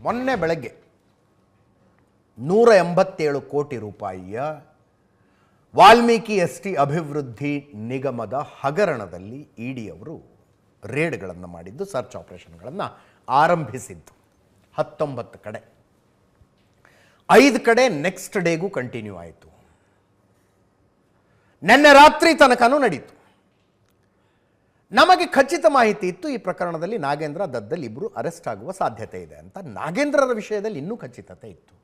ಮೊನ್ನೆ ಬೆಳಗ್ಗೆ ನೂರ ಎಂಬತ್ತೇಳು ಕೋಟಿ ರೂಪಾಯಿಯ ವಾಲ್ಮೀಕಿ ಎಸ್ ಟಿ ಅಭಿವೃದ್ಧಿ ನಿಗಮದ ಹಗರಣದಲ್ಲಿ ಇಡಿ ಅವರು ರೇಡ್ಗಳನ್ನು ಮಾಡಿದ್ದು, ಸರ್ಚ್ ಆಪರೇಷನ್ಗಳನ್ನು ಆರಂಭಿಸಿದ್ದು. ಹತ್ತೊಂಬತ್ತು ಕಡೆ. ಐದು ಕಡೆ ನೆಕ್ಸ್ಟ್ ಡೇಗೂ ಕಂಟಿನ್ಯೂ ಆಯಿತು. ನಿನ್ನೆ ರಾತ್ರಿ ತನಕನೂ ನಡೀತು. ನಮಗೆ ಖಚಿತ ಮಾಹಿತಿ ಇತ್ತು ಈ ಪ್ರಕರಣದಲ್ಲಿ ನಾಗೇಂದ್ರ ದದ್ದಲ್ ಇಬ್ಬರು ಅರೆಸ್ಟ್ ಆಗುವ ಸಾಧ್ಯತೆ ಇದೆ ಅಂತ. ನಾಗೇಂದ್ರರ ವಿಷಯದಲ್ಲಿ ಇನ್ನೂ ಖಚಿತತೆ ಇತ್ತು.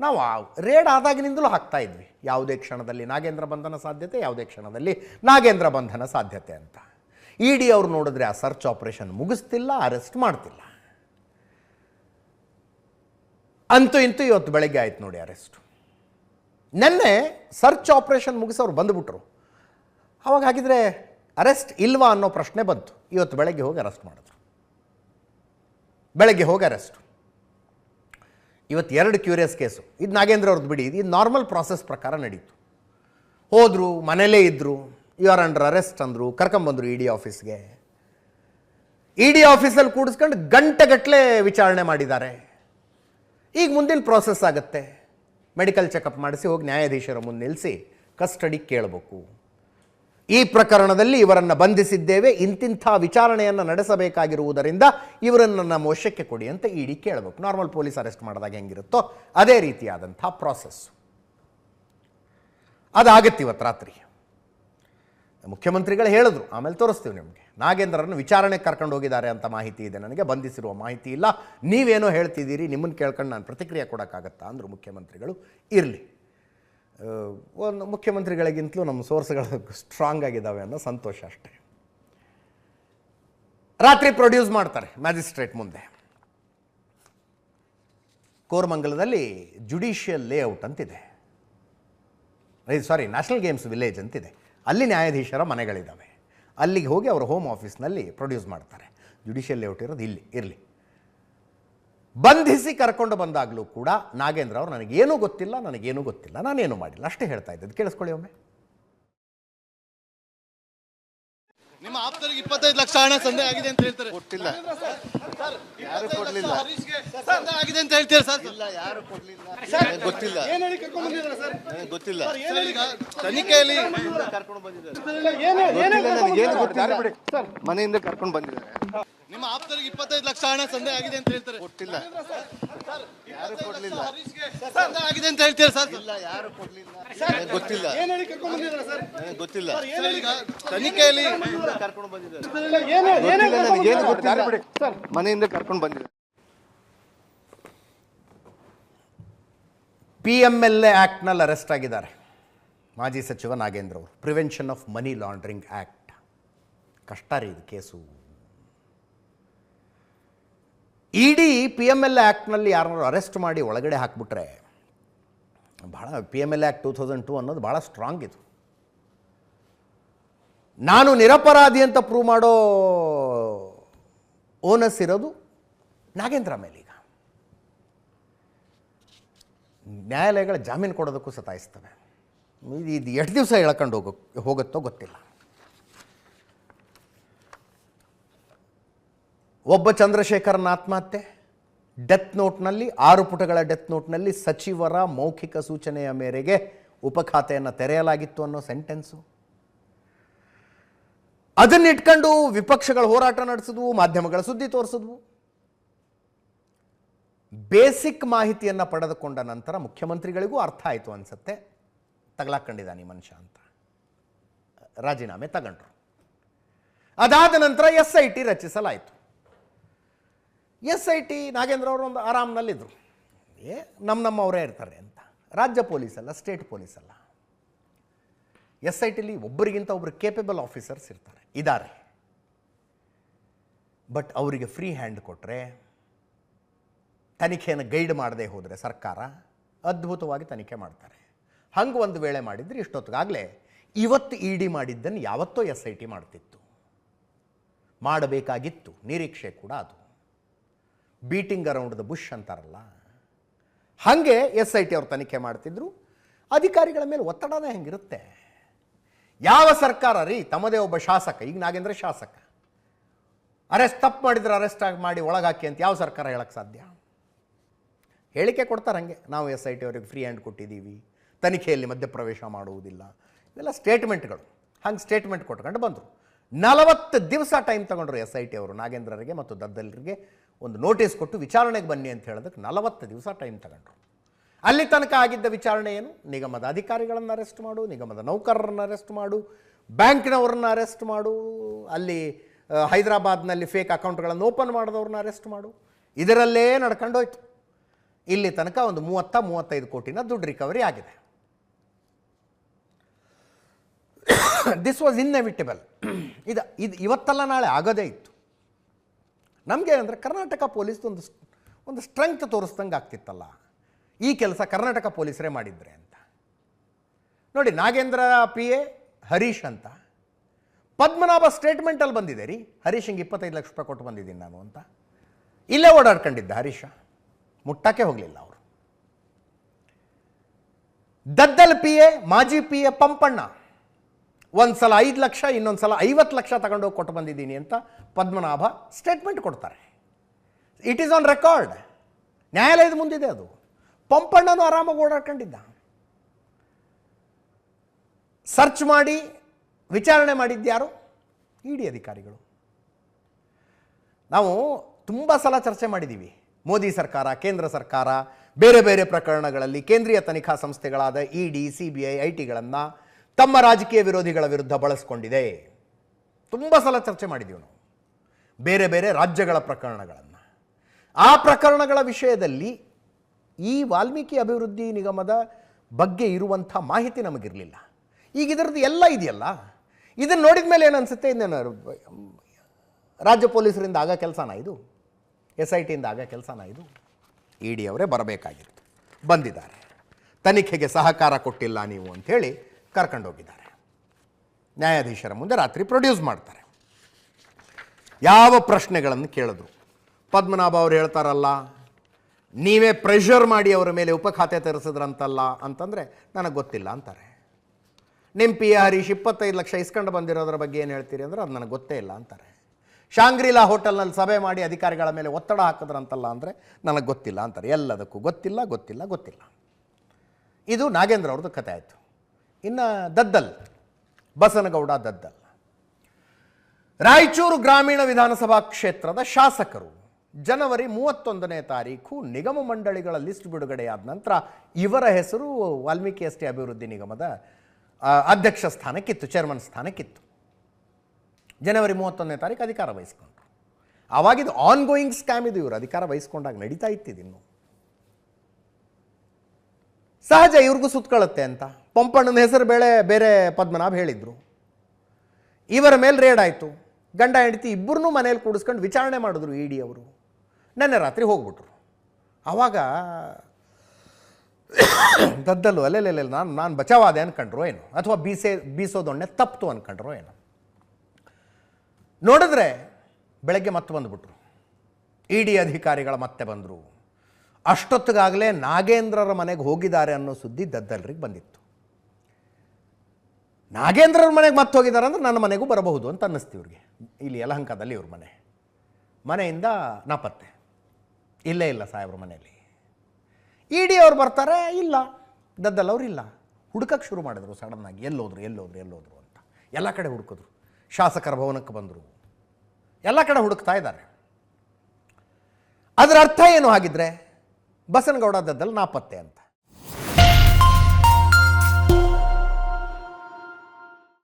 ನಾವು ರೇಡ್ ಆದಾಗಿನಿಂದಲೂ ಹಾಕ್ತಾ ಇದ್ವಿ. ಯಾವುದೇ ಕ್ಷಣದಲ್ಲಿ ನಾಗೇಂದ್ರ ಬಂಧನ ಸಾಧ್ಯತೆ, ಯಾವುದೇ ಕ್ಷಣದಲ್ಲಿ ನಾಗೇಂದ್ರ ಬಂಧನ ಸಾಧ್ಯತೆ ಅಂತ. ಇ ಡಿ ಅವ್ರು ನೋಡಿದ್ರೆ ಆ ಸರ್ಚ್ ಆಪರೇಷನ್ ಮುಗಿಸ್ತಿಲ್ಲ, ಅರೆಸ್ಟ್ ಮಾಡ್ತಿಲ್ಲ. ಅಂತೂ ಇಂತೂ ಇವತ್ತು ಬೆಳಗ್ಗೆ ಆಯ್ತು ನೋಡಿ ಅರೆಸ್ಟ್. ನಿನ್ನೆ ಸರ್ಚ್ ಆಪರೇಷನ್ ಮುಗಿಸೋರು ಅವ್ರು ಬಂದುಬಿಟ್ರು. ಅವಾಗ ಹಾಗಿದ್ರೆ ಅರೆಸ್ಟ್ ಇಲ್ವಾ ಅನ್ನೋ ಪ್ರಶ್ನೆ ಬಂತು. ಇವತ್ತು ಬೆಳಗ್ಗೆ ಹೋಗಿ ಅರೆಸ್ಟ್ ಮಾಡಿದ್ರು. ಬೆಳಗ್ಗೆ ಹೋಗಿ ಅರೆಸ್ಟ್. ಇವತ್ತು ಎರಡು ಕ್ಯೂರಿಯಸ್ ಕೇಸು. ಇದು ನಾಗೇಂದ್ರ ಅವ್ರದ್ದು ಬಿಡಿ. ಇದು ನಾರ್ಮಲ್ ಪ್ರಾಸೆಸ್ ಪ್ರಕಾರ ನಡೀತು. ಹೋದರು, ಮನೇಲೇ ಇದ್ದರು ಯು ಆರ್ ಅಂಡರ್ ಅರೆಸ್ಟ್ ಅಂದರು ಕರ್ಕೊಂಬಂದರು ಇ ಡಿ ಆಫೀಸ್ಗೆ ಇ ಡಿ ಆಫೀಸಲ್ಲಿ ಕೂಡಿಸ್ಕೊಂಡು ಗಂಟೆಗಟ್ಟಲೆ ವಿಚಾರಣೆ ಮಾಡಿದ್ದಾರೆ. ಈಗ ಮುಂದಿನ ಪ್ರಾಸೆಸ್ ಆಗುತ್ತೆ. ಮೆಡಿಕಲ್ ಚೆಕಪ್ ಮಾಡಿಸಿ ಹೋಗಿ ನ್ಯಾಯಾಧೀಶರ ಮುಂದೆ ನಿಲ್ಲಿಸಿ ಕಸ್ಟಡಿ ಕೇಳಬೇಕು. ಈ ಪ್ರಕರಣದಲ್ಲಿ ಇವರನ್ನು ಬಂಧಿಸಿದ್ದೇವೆ, ಇಂತಿಂಥ ವಿಚಾರಣೆಯನ್ನು ನಡೆಸಬೇಕಾಗಿರುವುದರಿಂದ ಇವರನ್ನು ನಮ್ಮ ವಶಕ್ಕೆ ಕೊಡಿ ಅಂತ ಇಡಿ ಕೇಳಬೇಕು. ನಾರ್ಮಲ್ ಪೊಲೀಸ್ ಅರೆಸ್ಟ್ ಮಾಡಿದಾಗ ಹೆಂಗಿರುತ್ತೋ ಅದೇ ರೀತಿಯಾದಂಥ ಪ್ರಾಸೆಸ್ ಅದಾಗತ್ತೆ ಇವತ್ತು ರಾತ್ರಿ. ಮುಖ್ಯಮಂತ್ರಿಗಳು ಹೇಳಿದ್ರು, ಆಮೇಲೆ ತೋರಿಸ್ತೀವಿ ನಿಮಗೆ. ನಾಗೇಂದ್ರರನ್ನು ವಿಚಾರಣೆಗೆ ಕರ್ಕೊಂಡು ಹೋಗಿದ್ದಾರೆ ಅಂತ ಮಾಹಿತಿ ಇದೆ ನನಗೆ, ಬಂಧಿಸಿರುವ ಮಾಹಿತಿ ಇಲ್ಲ. ನೀವೇನೋ ಹೇಳ್ತಿದ್ದೀರಿ, ನಿಮ್ಮನ್ನು ಕೇಳ್ಕೊಂಡು ನಾನು ಪ್ರತಿಕ್ರಿಯೆ ಕೊಡೋಕ್ಕಾಗತ್ತಾ ಅಂದರು ಮುಖ್ಯಮಂತ್ರಿಗಳು, ಇರಲಿ. ಒಂದು ಮುಖ್ಯಮಂತ್ರಿಗಳಿಗಿಂತಲೂ ನಮ್ಮ ಸೋರ್ಸ್ಗಳು ಸ್ಟ್ರಾಂಗ್ ಆಗಿದ್ದಾವೆ ಅನ್ನೋ ಸಂತೋಷ ಅಷ್ಟೇ. ರಾತ್ರಿ ಪ್ರೊಡ್ಯೂಸ್ ಮಾಡ್ತಾರೆ ಮ್ಯಾಜಿಸ್ಟ್ರೇಟ್ ಮುಂದೆ. ಕೋರಮಂಗಲದಲ್ಲಿ ಜುಡಿಷಿಯಲ್ ಲೇಔಟ್ ಅಂತಿದೆ. ಸಾರಿ ನ್ಯಾಷನಲ್ ಗೇಮ್ಸ್ ವಿಲೇಜ್ ಅಂತಿದೆ. ಅಲ್ಲಿ ನ್ಯಾಯಾಧೀಶರ ಮನೆಗಳಿದ್ದಾವೆ ಅಲ್ಲಿಗೆ ಹೋಗಿ ಅವರ ಹೋಮ್ ಆಫೀಸ್ನಲ್ಲಿ ಪ್ರೊಡ್ಯೂಸ್ ಮಾಡ್ತಾರೆ. ಜುಡಿಷಿಯಲ್ ಲೇಔಟ್ ಇರೋದು ಇಲ್ಲಿ, ಇರಲಿ. ಬಂಧಿಸಿ ಕರ್ಕೊಂಡು ಬಂದಾಗಲೂ ಕೂಡ ನಾಗೇಂದ್ರ ಅವರು ನನಗೇನೂ ಗೊತ್ತಿಲ್ಲ ನನಗೇನೂ ಗೊತ್ತಿಲ್ಲ ನಾನೇನು ಮಾಡಿಲ್ಲ. ಅಷ್ಟೇ ಹೇಳ್ತಾ ಇದ್ದದ್ದು. ಕೇಳಿಸ್ಕೊಳ್ಳಿ ಒಮ್ಮೆ. ನಿಮ್ಮ ಆಪ್ತರಿಗೆ ಇಪ್ಪತ್ತೈದು ಲಕ್ಷ ಹಣ ಸಂದೇ ಆಗಿದೆ ಅಂತ ಹೇಳ್ತಾರೆ. ಕೊಟ್ಟಿಲ್ಲ. ಯಾರು ಕೊಡ್ಲಿಲ್ಲ. ಹರೀಶ್ಗೆ ಸಂದೇಹ ಆಗಿದೆ ಅಂತ ಹೇಳ್ತೀರಾ ಸರ್? ಇಲ್ಲ ಯಾರು ಕೊಡ್ಲಿಲ್ಲ. ನನಗೆ ಗೊತ್ತಿಲ್ಲ. ಏನ್ ಹೇಳಿ ಕರ್ಕೊಂಡ್ ಬಂದಿದ್ದಾರೆ ಸರ್? ನನಗೆ ಗೊತ್ತಿಲ್ಲ. ಸರ್, ಈಗ ತನಿಖೆಯಲ್ಲಿ ಕರ್ಕೊಂಡು ಬಂದಿದ್ದಾರೆ. ಮನೆಯಿಂದ ಕರ್ಕೊಂಡು ಬಂದಿದ್ದಾರೆ. ನಿಮ್ಮ ಆಪ್ತರಿಗೆ ಇಪ್ಪತ್ತೈದು ಲಕ್ಷ ಹಣ ಸಂದೆ ಆಗಿದೆ ಅಂತ ಹೇಳ್ತಾರೆ. ಕೊಟ್ಟಿಲ್ಲ. ಯಾರು ಕೊಡ್ಲಿಲ್ಲ. ಸಂದೇಹ ಆಗಿದೆ ಅಂತ ಹೇಳ್ತೀರಾ ಸರ್? ಇಲ್ಲ ಯಾರು ಕೊಡ್ಲಿಲ್ಲ. ನನಗೆ ಗೊತ್ತಿಲ್ಲ. ಏನ್ ಹೇಳಿ ಕರ್ಕೊಂಡ್ ಬಂದಿದ್ದಾರೆ ಸರ್? ನನಗೆ ಗೊತ್ತಿಲ್ಲ. ಸರ್, ಈಗ ತನಿಖೆಯಲ್ಲಿ ಕರ್ಕೊಂಡು ಬಂದಿದ್ದಾರೆ. ಗೊತ್ತಿಲ್ಲ ನನಗೇನು ಗೊತ್ತಿಲ್ಲ. ಮನೆಯಿಂದ ಕರ್ಕೊಂಡು ಬಂದಿದ್ದಾರೆ. ಪಿ ಎಂ ಎಲ್ ಎ ಆ್ಯಕ್ಟ್ನಲ್ಲಿ ಅರೆಸ್ಟ್ ಆಗಿದ್ದಾರೆ. ಮಾಜಿ ಸಚಿವ ನಾಗೇಂದ್ರ ಅವರು. Prevention of money laundering act ಕಷ್ಟ ರೀ ಇದು ಕೇಸು. ಇಡೀ ಪಿ ಎಂ ಎಲ್ ಆ್ಯಕ್ಟ್ನಲ್ಲಿ ಯಾರನ್ನಾರು ಅರೆಸ್ಟ್ ಮಾಡಿ ಒಳಗಡೆ ಹಾಕ್ಬಿಟ್ರೆ ಭಾಳ P M L act two thousand two ಅನ್ನೋದು ಭಾಳ ಸ್ಟ್ರಾಂಗ್ ಇದು. ನಾನು ನಿರಪರಾಧಿ ಅಂತ ಪ್ರೂವ್ ಮಾಡೋ ಓನಸ್ ಇರೋದು ನಾಗೇಂದ್ರ ಮೇಲೆ ಈಗ. ನ್ಯಾಯಾಲಯಗಳ ಜಾಮೀನು ಕೊಡೋದಕ್ಕೂ ಸತಾಯಿಸ್ತವೆ. ಇದು ಇದು ಎಷ್ಟು ದಿವಸ ಎಳ್ಕೊಂಡು ಹೋಗೋ, ಹೋಗುತ್ತೋ ಗೊತ್ತಿಲ್ಲ. ಒಬ್ಬ ಚಂದ್ರಶೇಖರನ ಆತ್ಮಹತ್ಯೆ. ಡೆತ್ ನೋಟ್ನಲ್ಲಿ, ಆರು ಪುಟಗಳ ಡೆತ್ ನೋಟ್ನಲ್ಲಿ ಸಚಿವರ ಮೌಖಿಕ ಸೂಚನೆಯ ಮೇರೆಗೆ ಉಪಖಾತೆಯನ್ನು ತೆರೆಯಲಾಗಿತ್ತು ಅನ್ನೋ ಸೆಂಟೆನ್ಸು. ಅದನ್ನಿಟ್ಕೊಂಡು ವಿಪಕ್ಷಗಳ ಹೋರಾಟ ನಡೆಸಿದ್ವು, ಮಾಧ್ಯಮಗಳ ಸುದ್ದಿ ತೋರಿಸಿದ್ವು. ಬೇಸಿಕ್ ಮಾಹಿತಿಯನ್ನು ಪಡೆದುಕೊಂಡ ನಂತರ ಮುಖ್ಯಮಂತ್ರಿಗಳಿಗೂ ಅರ್ಥ ಆಯಿತು ಅನಿಸುತ್ತೆ. ತಗಲಾಕೊಂಡಿದ್ದಾನೆ ಈ ಮನುಷ್ಯ ಅಂತ. ರಾಜೀನಾಮೆ ತಗೊಂಡ್ರು. ಅದಾದ ನಂತರ ಎಸ್ ಐ ಟಿ ರಚಿಸಲಾಯಿತು. ಎಸ್ ಐ ಟಿ ನಾಗೇಂದ್ರ ಅವರು ಒಂದು ಆರಾಮ್ನಲ್ಲಿದ್ದರು ಏ ನಮ್ಮ ನಮ್ಮವರೇ ಇರ್ತಾರೆ ಅಂತ. ರಾಜ್ಯ ಪೊಲೀಸ್ ಅಲ್ಲ, ಸ್ಟೇಟ್ ಪೊಲೀಸ್ ಅಲ್ಲ. ಎಸ್ ಐ ಟಿಲಿ ಒಬ್ಬರಿಗಿಂತ ಒಬ್ಬರು ಕೇಪೇಬಲ್ ಆಫೀಸರ್ಸ್ ಇರ್ತಾರೆ ಇದ್ದಾರೆ ಬಟ್ ಅವರಿಗೆ ಫ್ರೀ ಹ್ಯಾಂಡ್ ಕೊಟ್ಟರೆ ತನಿಖೆಯನ್ನು ಗೈಡ್ ಮಾಡದೆ ಹೋದರೆ ಸರ್ಕಾರ ಅದ್ಭುತವಾಗಿ ತನಿಖೆ ಮಾಡ್ತಾರೆ. ಹಂಗೆ ಒಂದು ವೇಳೆ ಮಾಡಿದರೆ ಇಷ್ಟೊತ್ತಿಗಾಗಲೇ ಇವತ್ತು ಇ ಡಿ ಮಾಡಿದ್ದನ್ನು ಯಾವತ್ತೋ ಎಸ್ ಐ ಟಿ ಮಾಡ್ತಿತ್ತು. ಮಾಡಬೇಕಾಗಿತ್ತು, ನಿರೀಕ್ಷೆ ಕೂಡ ಅದು. ಬೀಟಿಂಗ್ ಅರೌಂಡ್ ದ ಬುಷ್ ಅಂತಾರಲ್ಲ? ಹಾಗೆ ಎಸ್ ಐ ಟಿ ಅವರು ತನಿಖೆ ಮಾಡ್ತಿದ್ರು. ಅಧಿಕಾರಿಗಳ ಮೇಲೆ ಒತ್ತಡನೇ ಹೆಂಗಿರುತ್ತೆ? ಯಾವ ಸರ್ಕಾರ ರೀ, ತಮ್ಮದೇ ಒಬ್ಬ ಶಾಸಕ, ಈಗ ನಾಗೇಂದ್ರ ಶಾಸಕ, ಅರೆಸ್ಟ್, ತಪ್ಪು ಮಾಡಿದ್ರೆ ಅರೆಸ್ಟ್ ಆಗಿ ಮಾಡಿ ಒಳಗಾಕಿ ಅಂತ ಯಾವ ಸರ್ಕಾರ ಹೇಳಕ್ಕೆ ಸಾಧ್ಯ? ಹೇಳಿಕೆ ಕೊಡ್ತಾರೆ ಹಂಗೆ. ನಾವು ಎಸ್ ಐ ಟಿ ಅವರಿಗೆ ಫ್ರೀ ಹ್ಯಾಂಡ್ ಕೊಟ್ಟಿದ್ದೀವಿ. ತನಿಖೆಯಲ್ಲಿ ಮಧ್ಯಪ್ರವೇಶ ಮಾಡುವುದಿಲ್ಲ. ಇವೆಲ್ಲ ಸ್ಟೇಟ್ಮೆಂಟ್ಗಳು ಹಂಗೆ ಸ್ಟೇಟ್ಮೆಂಟ್ ಕೊಟ್ಕೊಂಡು ಬಂದರು. ನಲವತ್ತು ದಿವಸ ಟೈಮ್ ತಗೊಂಡ್ರು ಎಸ್ ಐ ಟಿ ಅವರು, ನಾಗೇಂದ್ರರಿಗೆ ಮತ್ತು ದದ್ದಲರಿಗೆ. ಒಂದು ನೋಟಿಸ್ ಕೊಟ್ಟು ವಿಚಾರಣೆಗೆ ಬನ್ನಿ ಅಂತ ಹೇಳೋದಕ್ಕೆ ನಲವತ್ತು ದಿವಸ ಟೈಮ್ ತಗೊಂಡ್ರು. ಅಲ್ಲಿ ತನಕ ಆಗಿದ್ದ ವಿಚಾರಣೆ ಏನು? ನಿಗಮದ ಅಧಿಕಾರಿಗಳನ್ನು ಅರೆಸ್ಟ್ ಮಾಡು, ನಿಗಮದ ನೌಕರರನ್ನು ಅರೆಸ್ಟ್ ಮಾಡು, ಬ್ಯಾಂಕ್ನವ್ರನ್ನ ಅರೆಸ್ಟ್ ಮಾಡು, ಅಲ್ಲಿ ಹೈದರಾಬಾದ್ನಲ್ಲಿ ಫೇಕ್ ಅಕೌಂಟ್ಗಳನ್ನು ಓಪನ್ ಮಾಡಿದವ್ರನ್ನ ಅರೆಸ್ಟ್ ಮಾಡು. ಇದರಲ್ಲೇ ನಡ್ಕೊಂಡೋಯ್ತು. ಇಲ್ಲಿ ತನಕ ಒಂದು ಮೂವತ್ತ, ಮೂವತ್ತೈದು ಕೋಟಿನ ದುಡ್ಡು ರಿಕವರಿ ಆಗಿದೆ. ದಿಸ್ ವಾಸ್ ಇನ್ಎವಿಟಬಲ್ ಇದು ಇದು ಇವತ್ತಲ್ಲ ನಾಳೆ ಆಗೋದೇ ಇತ್ತು. ನಮಗೆ ಅಂದರೆ ಕರ್ನಾಟಕ ಪೊಲೀಸ್ದು ಒಂದು ಒಂದು ಸ್ಟ್ರೆಂಗ್ತ್ ತೋರಿಸ್ದಂಗೆ ಆಗ್ತಿತ್ತಲ್ಲ. ಈ ಕೆಲಸ ಕರ್ನಾಟಕ ಪೊಲೀಸರೇ ಮಾಡಿದ್ರೆ ಅಂತ. ನೋಡಿ, ನಾಗೇಂದ್ರ ಪಿ ಎ ಹರೀಶ್ ಅಂತ. ಪದ್ಮನಾಭ ಸ್ಟೇಟ್ಮೆಂಟಲ್ಲಿ ಬಂದಿದೆ ರೀ. ಹರೀಶ್ ಹಿಂಗೆ ಇಪ್ಪತ್ತೈದು ಲಕ್ಷ ರೂಪಾಯಿ ಕೊಟ್ಟು ಬಂದಿದ್ದೀನಿ ನಾನು ಅಂತ. ಇಲ್ಲೇ ಓಡಾಡ್ಕೊಂಡಿದ್ದ ಹರೀಶ. ಮುಟ್ಟಕ್ಕೆ ಹೋಗಲಿಲ್ಲ ಅವರು. ದದ್ದಲ್ ಪಿ ಎ ಮಾಜಿ ಪಿ ಎ ಪಂಪಣ್ಣ. ಒಂದು ಸಲ ಐದು ಲಕ್ಷ ಇನ್ನೊಂದು ಸಲ ಐವತ್ತು ಲಕ್ಷ ತಗೊಂಡೋಗಿ ಕೊಟ್ಟು ಬಂದಿದ್ದೀನಿ ಅಂತ ಪದ್ಮನಾಭ ಸ್ಟೇಟ್ಮೆಂಟ್ ಕೊಡ್ತಾರೆ. ಇಟ್ ಈಸ್ ಆನ್ ರೆಕಾರ್ಡ್ ನ್ಯಾಯಾಲಯದ ಮುಂದಿದೆ ಅದು. ಪಂಪಣ್ಣನು ಆರಾಮಾಗಿ ಓಡಾಡ್ಕೊಂಡಿದ್ದ. ಸರ್ಚ್ ಮಾಡಿ, ವಿಚಾರಣೆ ಮಾಡಿದ್ಯಾರು ಇಡಿ ಅಧಿಕಾರಿಗಳು. ನಾವು ತುಂಬ ಸಲ ಚರ್ಚೆ ಮಾಡಿದ್ದೀವಿ. ಮೋದಿ ಸರ್ಕಾರ, ಕೇಂದ್ರ ಸರ್ಕಾರ, ಬೇರೆ ಬೇರೆ ಪ್ರಕರಣಗಳಲ್ಲಿ ಕೇಂದ್ರೀಯ ತನಿಖಾ ಸಂಸ್ಥೆಗಳಾದ E D C B I I ಟಿಗಳನ್ನು ತಮ್ಮ ರಾಜಕೀಯ ವಿರೋಧಿಗಳ ವಿರುದ್ಧ ಬಳಸ್ಕೊಂಡಿದೆ. ತುಂಬ ಸಲ ಚರ್ಚೆ ಮಾಡಿದ್ದೀವಿ ನಾವು. ಬೇರೆ ಬೇರೆ ರಾಜ್ಯಗಳ ಪ್ರಕರಣಗಳನ್ನು. ಆ ಪ್ರಕರಣಗಳ ವಿಷಯದಲ್ಲಿ ಈ ವಾಲ್ಮೀಕಿ ಅಭಿವೃದ್ಧಿ ನಿಗಮದ ಬಗ್ಗೆ ಇರುವಂಥ ಮಾಹಿತಿ ನಮಗಿರಲಿಲ್ಲ. ಈಗ ಇದರದ್ದು ಎಲ್ಲ ಇದೆಯಲ್ಲ? ಇದನ್ನು ನೋಡಿದ ಮೇಲೆ ಏನು ಅನಿಸುತ್ತೆ ಇನ್ನೇನು, ರಾಜ್ಯ ಪೊಲೀಸರಿಂದ ಆಗ ಕೆಲಸನ ಇದು? ಎಸ್ ಐ ಟಿಯಿಂದ ಆಗ ಕೆಲಸನ ಇದು? ಇ ಡಿ ಅವರೇ ಬರಬೇಕಾಗಿತ್ತು. ಬಂದಿದ್ದಾರೆ. ತನಿಖೆಗೆ ಸಹಕಾರ ಕೊಟ್ಟಿಲ್ಲ ನೀವು ಅಂಥೇಳಿ ಕರ್ಕೊಂಡೋಗಿದ್ದಾರೆ. ನ್ಯಾಯಾಧೀಶರ ಮುಂದೆ ರಾತ್ರಿ ಪ್ರೊಡ್ಯೂಸ್ ಮಾಡ್ತಾರೆ. ಯಾವ ಪ್ರಶ್ನೆಗಳನ್ನು ಕೇಳಿದ್ರು? ಪದ್ಮನಾಭ ಅವ್ರು ಹೇಳ್ತಾರಲ್ಲ, ನೀವೇ ಪ್ರೆಷರ್ ಮಾಡಿ ಅವರ ಮೇಲೆ ಉಪಖಾತೆ ತರಿಸಿದ್ರಂತಲ್ಲ ಅಂತಂದರೆ, ನನಗೆ ಗೊತ್ತಿಲ್ಲ ಅಂತಾರೆ. ನಿಮ್ಮ ಪಿ ಹರೀಶ್ ಇಪ್ಪತ್ತೈದು ಲಕ್ಷ ಇಸ್ಕೊಂಡು ಬಂದಿರೋದ್ರ ಬಗ್ಗೆ ಏನು ಹೇಳ್ತೀರಿ ಅಂದರೆ, ಅದು ನನಗೆ ಗೊತ್ತೇ ಇಲ್ಲ ಅಂತಾರೆ. ಶಾಂಗ್ರಿಲಾ ಹೋಟೆಲ್ನಲ್ಲಿ ಸಭೆ ಮಾಡಿ ಅಧಿಕಾರಿಗಳ ಮೇಲೆ ಒತ್ತಡ ಹಾಕಿದ್ರಂತಲ್ಲ ಅಂದರೆ, ನನಗೆ ಗೊತ್ತಿಲ್ಲ ಅಂತಾರೆ. ಎಲ್ಲದಕ್ಕೂ ಗೊತ್ತಿಲ್ಲ ಗೊತ್ತಿಲ್ಲ ಗೊತ್ತಿಲ್ಲ. ಇದು ನಾಗೇಂದ್ರ ಅವ್ರದ್ದು ಕತೆ ಆಯಿತು. ಇನ್ನು ದದ್ದಲ್, ಬಸನಗೌಡ ದದ್ದಲ್. ರಾಯಚೂರು ಗ್ರಾಮೀಣ ವಿಧಾನಸಭಾ ಕ್ಷೇತ್ರದ ಶಾಸಕರು ಜನವರಿ ಮೂವತ್ತೊಂದನೇ ತಾರೀಕು ನಿಗಮ ಮಂಡಳಿಗಳ ಲಿಸ್ಟ್ ಬಿಡುಗಡೆಯಾದ ನಂತರ ಇವರ ಹೆಸರು ವಾಲ್ಮೀಕಿ ಎಸ್ ಟಿ ಅಭಿವೃದ್ಧಿ ನಿಗಮದ ಅಧ್ಯಕ್ಷ ಸ್ಥಾನಕ್ಕಿತ್ತು ಚೇರ್ಮನ್ ಸ್ಥಾನಕ್ಕಿತ್ತು. ಜನವರಿ ಮೂವತ್ತೊಂದನೇ ತಾರೀಕು ಅಧಿಕಾರ ವಹಿಸ್ಕೊಂಡ್ರು. ಆವಾಗಿದ್ದು ಆನ್ ಗೋಯಿಂಗ್ ಸ್ಕ್ಯಾಮ್ ಇದು ಇವರು ಅಧಿಕಾರ ವಹಿಸ್ಕೊಂಡಾಗ ನಡೀತಾ ಇತ್ತಿದಿನ್ನು ಸಹಜ ಇವ್ರಿಗೂ ಸುತ್ಕೊಳ್ಳುತ್ತೆ ಅಂತ. ಪಂಪಣ್ಣನ ಹೆಸರು ಬೇಳೆ, ಬೇರೆ ಪದ್ಮನಾಭ್ ಹೇಳಿದ್ರು. ಇವರ ಮೇಲೆ ರೇಡ್ ಆಯಿತು. ಗಂಡ, ಹೆಂಡತಿ ಇಬ್ಬರನ್ನೂ ಮನೇಲಿ ಕೂಡಿಸ್ಕೊಂಡು ವಿಚಾರಣೆ ಮಾಡಿದ್ರು ಇ ಡಿ ಅವರು. ನೆನ್ನೆ ರಾತ್ರಿ ಹೋಗ್ಬಿಟ್ರು. ಆವಾಗ ದದ್ದಲು ಅಲ್ಲೆಲ್ಲೆಲ್ಲ ನಾನು ನಾನು ಬಚಾವಾದೆ ಅನ್ಕೊಂಡ್ರು ಏನು? ಅಥವಾ ಬೀಸೇ, ಬೀಸೋದೊಣ್ಣೆ ತಪ್ಪು ಅನ್ಕೊಂಡ್ರು ಏನು? ನೋಡಿದ್ರೆ ಬೆಳಗ್ಗೆ ಮತ್ತೆ ಬಂದುಬಿಟ್ರು. ಇ ಡಿ ಅಧಿಕಾರಿಗಳ ಮತ್ತೆ ಬಂದರು. ಅಷ್ಟೊತ್ತಿಗಾಗಲೇ ನಾಗೇಂದ್ರರ ಮನೆಗೆ ಹೋಗಿದ್ದಾರೆ ಅನ್ನೋ ಸುದ್ದಿ ದದ್ದಲ್ರಿಗೆ ಬಂದಿತ್ತು. ನಾಗೇಂದ್ರರ ಮನೆಗೆ ಮತ್ತೆ ಹೋಗಿದ್ದಾರೆ ಅಂದ್ರೆ ನನ್ನ ಮನೆಗೂ ಬರಬಹುದು ಅಂತ ಅನ್ನಿಸ್ತು ಇವ್ರಿಗೆ. ಇಲ್ಲಿ ಯಲಹಂಕದಲ್ಲಿ ಇವ್ರ ಮನೆ. ಮನೆಯಿಂದ ನಾಪತ್ತೆ. ಇಲ್ಲೇ ಇಲ್ಲ ಸಾಹೇಬ್ರ ಮನೆಯಲ್ಲಿ. ಇ ಡಿ ಅವ್ರು ಬರ್ತಾರೆ, ಇಲ್ಲ. ದದ್ದಲ್ ಅವ್ರು ಇಲ್ಲ. ಹುಡುಕಕ್ಕೆ ಶುರು ಮಾಡಿದ್ರು ಸಡನ್ನಾಗಿ ಎಲ್ಲೋದ್ರು ಎಲ್ಲೋದ್ರು ಎಲ್ಲೋದ್ರು ಅಂತ. ಎಲ್ಲ ಕಡೆ ಹುಡುಕಿದ್ರು. ಶಾಸಕರ ಭವನಕ್ಕೆ ಬಂದರು. ಎಲ್ಲ ಕಡೆ ಹುಡುಕ್ತಾ ಇದ್ದಾರೆ. ಅದರ ಅರ್ಥ ಏನು ಹಾಗಿದ್ರೆ? ಬಸನಗೌಡ ನಾಪತ್ತೆ ಅಂತ.